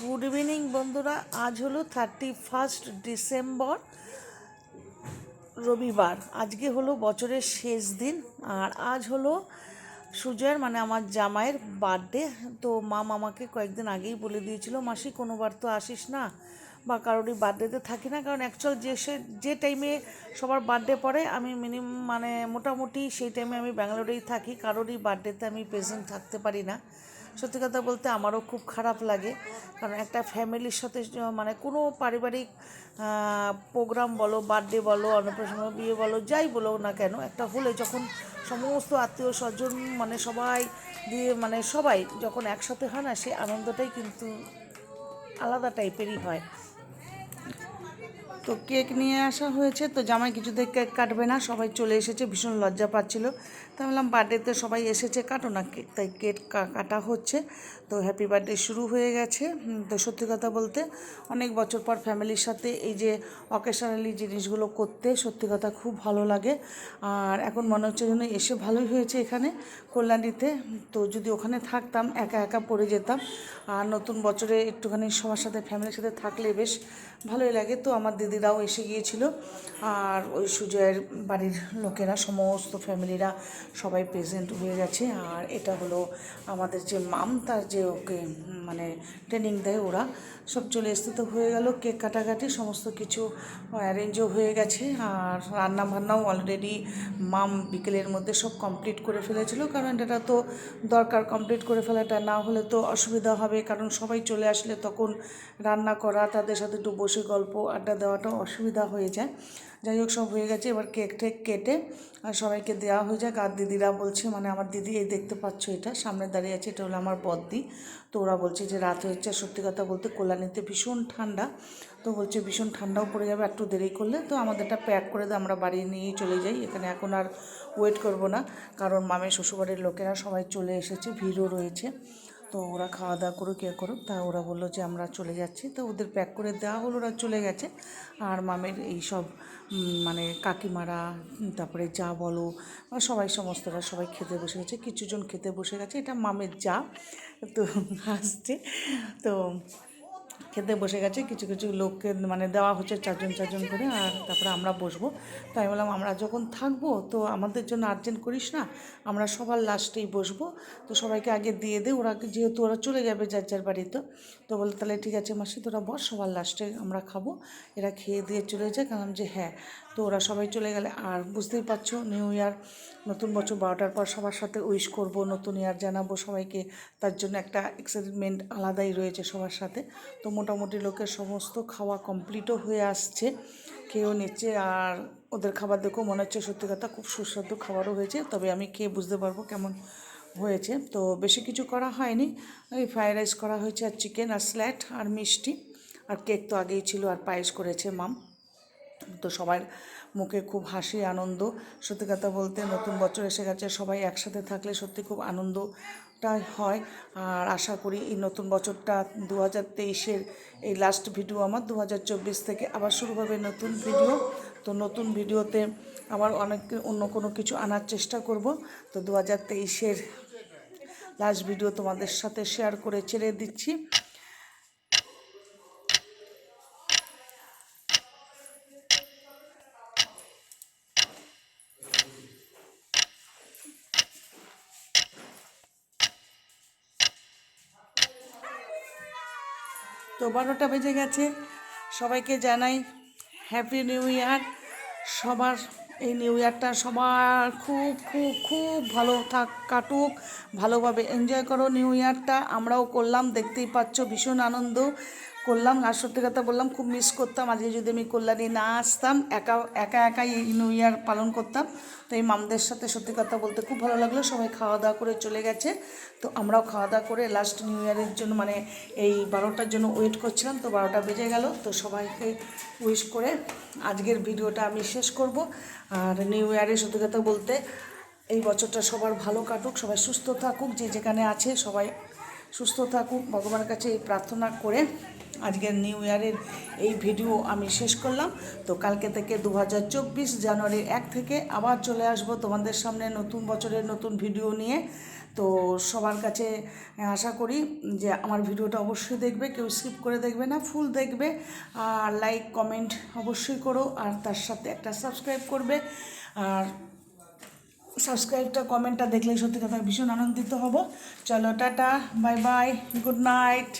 Good evening বন্ধুরা। আজ হলো থার্টি ফার্স্ট ডিসেম্বর রবিবার। আজকে হলো বছরের শেষ দিন, আর আজ হলো সুজয়ের মানে আমার জামাইয়ের বার্থডে তো মা মামাকে কয়েকদিন আগেই বলে দিয়েছিল, মাসি, কোনোবার তো আসিস না বা কারোরই বার্থডেতে থাকি না। কারণ অ্যাকচুয়াল যে সে, যে টাইমে সবার বার্থডে পড়ে, আমি মিনিমাম মানে মোটামুটি সেই টাইমে আমি ব্যাঙ্গালোরেই থাকি। কারোরই বার্থডেতে আমি প্রেজেন্ট থাকতে পারি না। সত্যি কথা বলতে আমারও খুব খারাপ লাগে। কারণ একটা ফ্যামিলির সাথে মানে কোনো পারিবারিক প্রোগ্রাম বলো বার্থডে বলো, অন্নপ্রাশন, বিয়ে বলো, যাই বলো না কেন, একটা হলে যখন সমস্ত আত্মীয় স্বজন মানে সবাই দিয়ে মানে সবাই যখন একসাথে হয় না সেই আনন্দটাই কিন্তু আলাদা টাইপেরই হয়। তো কেক নিয়ে আসা হয়েছে, তো জামাই কিছুতেই কেক কাটবে না, সবাই চলে এসেছে, ভীষণ লজ্জা পাচ্ছিল। তো বললাম বার্থডেতে সবাই এসেছে, কাটো না কেক। তাই কেক কাটা হচ্ছে। তো হ্যাপি বার্থডে শুরু হয়ে গেছে। তো সত্যি কথা বলতে অনেক বছর পর ফ্যামিলির সাথে এই যে অকেশনালি জিনিসগুলো করতে সত্যি কথা খুব ভালো লাগে। আর এখন মনে হচ্ছে যেন এসে ভালোই হয়েছে এখানে কল্যাণীতে। তো যদি ওখানে থাকতাম, একা একা পড়ে যেতাম। আর নতুন বছরে একটুখানি সবার সাথে ফ্যামিলির সাথে থাকলে বেশ ভালোই লাগে। তো আমার দিদিরাও এসে গিয়েছিল। আর ওই সুজয়ের বাড়ির লোকেরা, সমস্ত ফ্যামিলিরা সবাই প্রেজেন্ট হয়ে গেছে। আর এটা হলো আমাদের যে মাম তার যে ওকে মানে ট্রেনিং দেয় ওরা। সব চলে এসতে তো হয়ে গেল কেক কাটাকাটি, সমস্ত কিছু অ্যারেঞ্জও হয়ে গেছে। আর রান্না বান্নাও অলরেডি মাম বিকেলের মধ্যে সব কমপ্লিট করে ফেলেছিল। কারণ এটা তো দরকার কমপ্লিট করে ফেলাটা, না হলে তো অসুবিধা হবে। কারণ সবাই চলে আসলে তখন রান্না করা, তাদের সাথে একটু বসে গল্প, আড্ডা দেওয়াটাও অসুবিধা হয়ে যায়। যাই হোক, সব হয়ে গেছে। এবার কেক টেক কেটে আর সবাইকে দেওয়া হয়ে যাক। আর দিদিরা বলছে মানে আমার দিদি এই দেখতে পাচ্ছ এটা, সামনে দাঁড়িয়ে আছে, এটা হলো আমার বদ্দি। তো ওরা বলছে যে, রাত হয়েছে সত্যি কথা বলতে কল্যাণীতে ভীষণ ঠান্ডা। তো বলছে, ভীষণ ঠান্ডাও পড়ে যাবে একটু দেরি করলে তো আমাদেরটা প্যাক করে দিয়ে আমরা বাড়ি নিয়েই চলে যাই। এখানে এখন আর ওয়েট করব না, কারণ মামের শ্বশুরবাড়ির লোকেরা সবাই চলে এসেছে, ভিড়ও রয়েছে। তো ওরা খাওয়া দাওয়া করুক ইয়ে করুক। তা ওরা বলল যে, আমরা চলে যাচ্ছি। তো ওদের প্যাক করে দেওয়া হলো, ওরা চলে গেছে। আর মামের এই সব মানে কাকিমারা, তারপরে যা বলো সবাই সমস্তরা সবাই খেতে বসে গেছে। কিছুজন খেতে বসে গেছে। এটা মামের যা, তো আসছে। তো খেতে বসে গেছে। কিছু কিছু লোককে মানে দেওয়া হচ্ছে চারজন চারজন করে আর তারপরে আমরা বসবো। তাই বললাম, আমরা যখন থাকব তো আমাদের জন্য আর্জেন্ট করিস না, আমরা সবার লাস্টেই বসবো। তো সবাইকে আগে দিয়ে দে, ওরা যেহেতু ওরা চলে যাবে যার যার বাড়িতে। তো বলে তাহলে ঠিক আছে মাসি, তোরা বস, সবার লাস্টে আমরা খাব। এরা খেয়ে দিয়ে চলে যায়। কারণ যে হ্যাঁ। তো ওরা সবাই চলে গেলে, আর বুঝতেই পারছ নিউ ইয়ার নতুন বছর বারোটার পর সবার সাথে উইশ করব, নতুন ইয়ার জানাব সবাইকে। তার জন্য একটা এক্সাইটমেন্ট আলাদাই রয়েছে সবার সাথে। তো মোটামুটি লোকের সমস্ত খাওয়া কমপ্লিটও হয়ে আসছে। খেয়েও নিচ্ছে আর ওদের খাবার দেখেও মনে হচ্ছে সত্যি কথা খুব সুস্বাদু খাবারও হয়েছে। তবে আমি খেয়ে বুঝতে পারব কেমন হয়েছে। তো বেশি কিছু করা হয়নি। ওই ফ্রাইড রাইস করা হয়েছে আর চিকেন আর স্ল্যাট আর মিষ্টি। আর কেক তো আগেই ছিল আর পায়েস করেছে মাম তো সবার মুখে খুব হাসি, আনন্দ। সত্যি কথা বলতে নতুন বছর এসে গেছে, সবাই একসাথে থাকলে সত্যি খুব আনন্দটাই হয়। আর আশা করি এই নতুন বছরটা দু হাজার তেইশের এই লাস্ট ভিডিও আমার দু হাজার চব্বিশ থেকে আবার শুরু হবে নতুন ভিডিও তো নতুন ভিডিওতে আবার অনেক অন্য কোনো কিছু আনার চেষ্টা করব। তো দু হাজার তেইশের লাস্ট ভিডিও তোমাদের সাথে শেয়ার করে ছেড়ে দিচ্ছি। তো বারোটা বেজে গেছে। সবাইকে জানাই হ্যাপি নিউ ইয়ার সবার এই নিউ ইয়ারটা সবার খুব খুব খুব ভালো থাক, কাটুক, ভালোভাবে এনজয় করো নিউ ইয়ারটা আমরাও করলাম, দেখতেই পাচ্ছ, ভীষণ আনন্দ। করলাম আর সত্যি কথা বললাম, খুব মিস করতাম। আজকে যদি আমি কল্যাণী না আসতাম, একা একা, একাই এই নিউ ইয়ার পালন করতাম। তো এই মামদের সাথে সত্যি কথা বলতে খুব ভালো লাগল। সবাই খাওয়া দাওয়া করে চলে গেছে। তো আমরাও খাওয়া দাওয়া করে লাস্ট নিউ ইয়ারের জন্য মানে এই বারোটার জন্য ওয়েট করছিলাম। তো বারোটা বেজে গেল। তো সবাইকে উইশ করে আজকের ভিডিওটা আমি শেষ করব। আর নিউ ইয়ারে সত্যি কথা বলতে এই বছরটা সবার ভালো কাটুক, সবাই সুস্থ থাকুক। যে যেখানে আছে সবাই সুস্থ থাকুক, ভগবানের কাছে এই প্রার্থনা করে আজকের নিউ ইয়ারের এই ভিডিও আমি শেষ করলাম। তো কালকে থেকে দু জানুয়ারির এক থেকে আবার চলে আসব তোমাদের সামনে নতুন বছরের নতুন ভিডিও নিয়ে। তো সবার কাছে আশা করি যে আমার ভিডিওটা অবশ্যই দেখবে, কেউ স্কিপ করে দেখবে না, ফুল দেখবে। আর লাইক, কমেন্ট অবশ্যই করো, আর তার সাথে একটা সাবস্ক্রাইব করবে। আর সাবস্ক্রাইবটা কমেন্টটা দেখলে সত্যি কথা ভীষণ আনন্দিত হব। চলো tata bye bye good night.